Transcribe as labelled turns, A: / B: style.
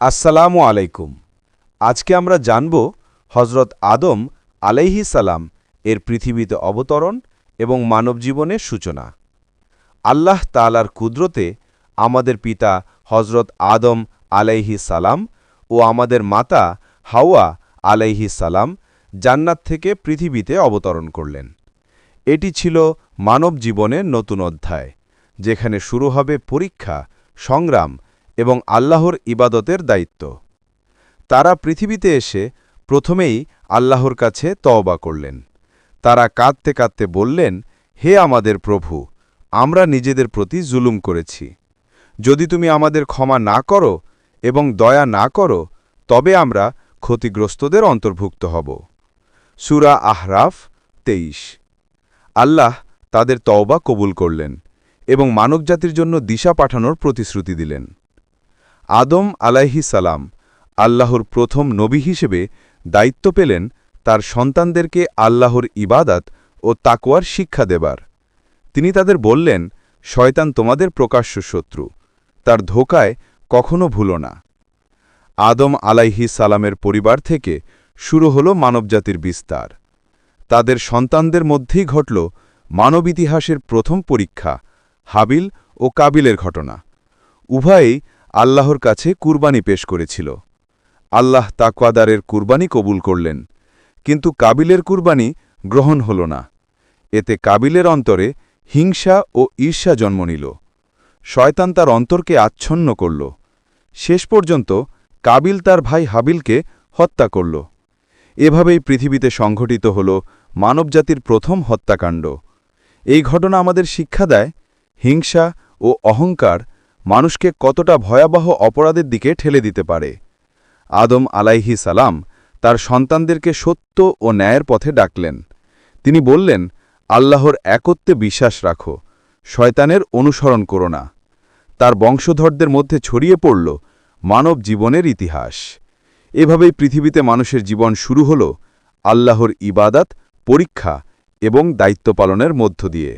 A: আসসালামু আলাইকুম। আজকে আমরা জানব হজরত আদম আলাইহি সালাম এর পৃথিবীতে অবতরণ এবং মানব জীবনের সূচনা। আল্লাহ তালার কুদরতে আমাদের পিতা হজরত আদম আলাইহি সালাম ও আমাদের মাতা হাওয়া আলাইহি সালাম জান্নাত থেকে পৃথিবীতে অবতরণ করলেন। এটি ছিল মানব জীবনের নতুন অধ্যায়, যেখানে শুরু হবে পরীক্ষা, সংগ্রাম এবং আল্লাহর ইবাদতের দায়িত্ব। তারা পৃথিবীতে এসে প্রথমেই আল্লাহর কাছে তওবা করলেন। তারা কাঁদতে কাঁদতে বললেন, হে আমাদের প্রভু, আমরা নিজেদের প্রতি জুলুম করেছি। যদি তুমি আমাদের ক্ষমা না করো এবং দয়া না করো, তবে আমরা ক্ষতিগ্রস্তদের অন্তর্ভুক্ত হব। সুরা আহরাফ তেইশ। আল্লাহ তাদের তওবা কবুল করলেন এবং মানবজাতির জন্য দিশা পাঠানোর প্রতিশ্রুতি দিলেন। আদম আলাইহি সালাম আল্লাহর প্রথম নবী হিসেবে দায়িত্ব পেলেন তার সন্তানদেরকে আল্লাহর ইবাদাত ও তাকওয়ার শিক্ষা দেবার। তিনি তাদের বললেন, শয়তান তোমাদের প্রকাশ্য শত্রু, তার ধোকায় কখনো ভুলো না। আদম আলাইহি সালামের পরিবার থেকে শুরু হল মানবজাতির বিস্তার। তাদের সন্তানদের মধ্যেই ঘটল মানব ইতিহাসের প্রথম পরীক্ষা, হাবিল ও কাবিলের ঘটনা। উভয়েই আল্লাহর কাছে কুরবানি পেশ করেছিল। আল্লাহ তাকওয়াদারের কুরবানি কবুল করলেন, কিন্তু কাবিলের কুরবানি গ্রহণ হল না। এতে কাবিলের অন্তরে হিংসা ও ঈর্ষা জন্ম নিল। শয়তান তার অন্তরকে আচ্ছন্ন করল। শেষ পর্যন্ত কাবিল তার ভাই হাবিলকে হত্যা করল। এভাবেই পৃথিবীতে সংঘটিত হল মানবজাতির প্রথম হত্যাকাণ্ড। এই ঘটনা আমাদের শিক্ষা দেয়, হিংসা ও অহংকার মানুষকে কতটা ভয়াবহ অপরাধের দিকে ঠেলে দিতে পারে। আদম আলাইহি সালাম তার সন্তানদেরকে সত্য ও ন্যায়ের পথে ডাকলেন। তিনি বললেন, আল্লাহর একত্বে বিশ্বাস রাখো, শয়তানের অনুসরণ করো না। তার বংশধরদের মধ্যে ছড়িয়ে পড়ল মানব জীবনের ইতিহাস। এভাবেই পৃথিবীতে মানুষের জীবন শুরু হল আল্লাহর ইবাদাত, পরীক্ষা এবং দায়িত্ব পালনের মধ্য দিয়ে।